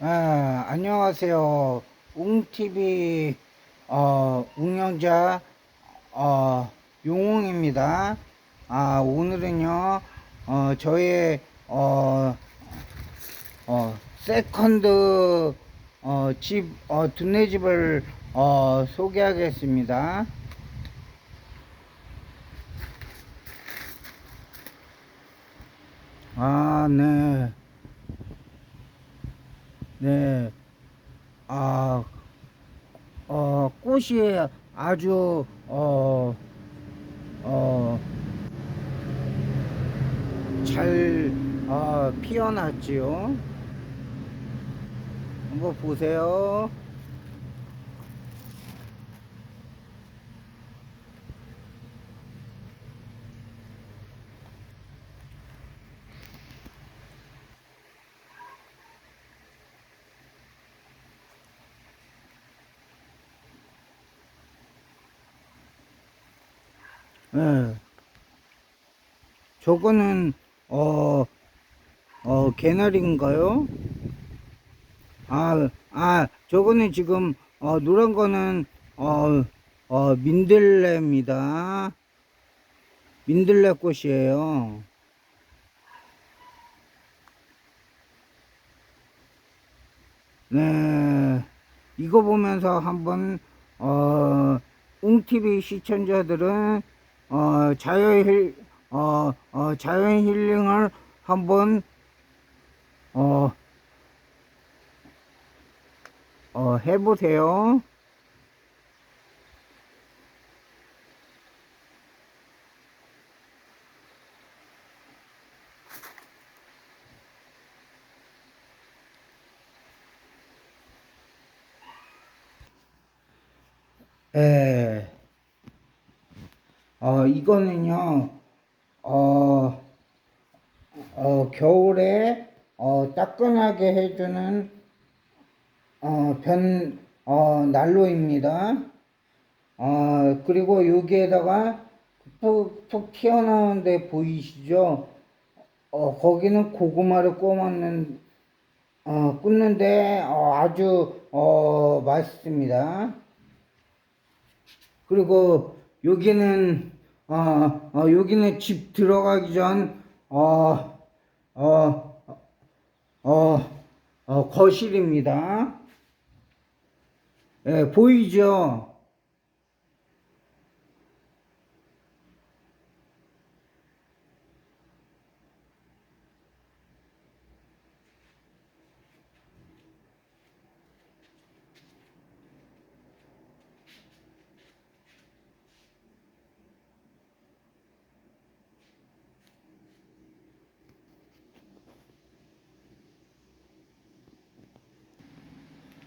아, 안녕하세요. 웅TV 어, 운영자 어, 용웅입니다. 아, 오늘은요, 어, 저의 어, 어, 세컨드 어, 집, 어, 두뇌 집을 어, 소개하겠습니다. 아, 네. 네. 아, 어, 꽃이 아주, 어, 어, 잘, 어, 피어났지요. 한번 보세요. 예. 저거는, 어, 어, 개나리인가요? 아, 아, 저거는 지금, 어, 노란 거는, 어, 어, 민들레입니다. 민들레 꽃이에요. 네. 이거 보면서 한번, 어, 웅TV 시청자들은, 어, 자연 힐, 어, 어, 자연 힐링을 한번, 어, 어, 해보세요. 예. 어, 이거는요, 어, 어, 겨울에, 어, 따끈하게 해주는, 어, 변, 어, 난로입니다. 어, 그리고 여기에다가 푹, 푹 튀어나오는데 보이시죠? 어, 거기는 고구마를 구워먹는, 어, 굽는데, 어, 아주, 어, 맛있습니다. 그리고 여기는 어, 어 여기는 집 들어가기 전 어, 어, 어, 어, 거실입니다. 예, 보이죠?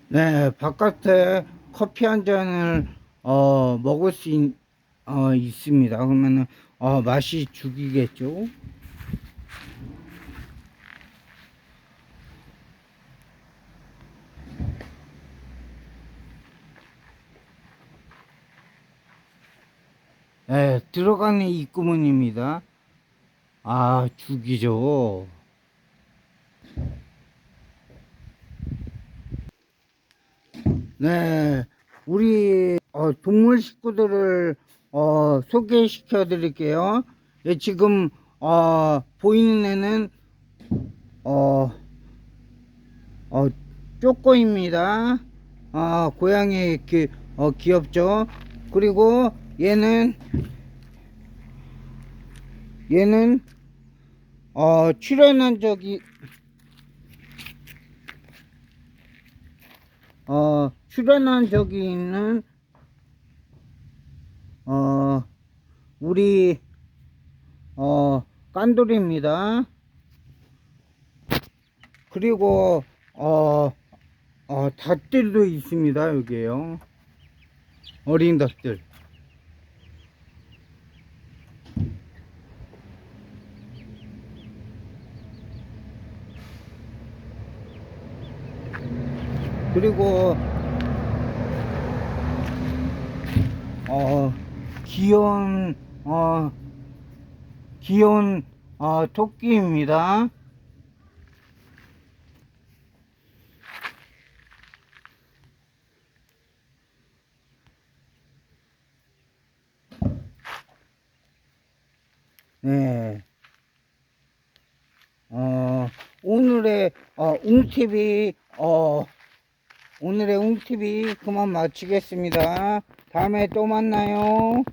네, 바깥에 커피 한 잔을 어, 먹을 수 있, 어, 있습니다. 그러면은 어, 맛이 죽이겠죠? 네, 들어가는 입구문입니다. 아, 죽이죠. 네, 우리 어, 동물 식구들을 어, 소개시켜 드릴게요. 예, 지금 어, 보이는 애는 어, 어, 쪼꼬입니다. 아, 고양이 기, 어, 귀엽죠? 그리고 얘는 얘는 어, 출연한 적이 어, 출연한 적이 있는, 어, 우리, 어, 깐돌입니다. 그리고, 어, 어, 닭들도 있습니다, 여기에요. 어린 닭들. 그리고 어, 귀여운, 어, 귀여운, 어, 토끼입니다. 네. 어, 오늘의, 어, 웅티비, 어, 오늘의 웅TV 그만 마치겠습니다. 다음에 또 만나요.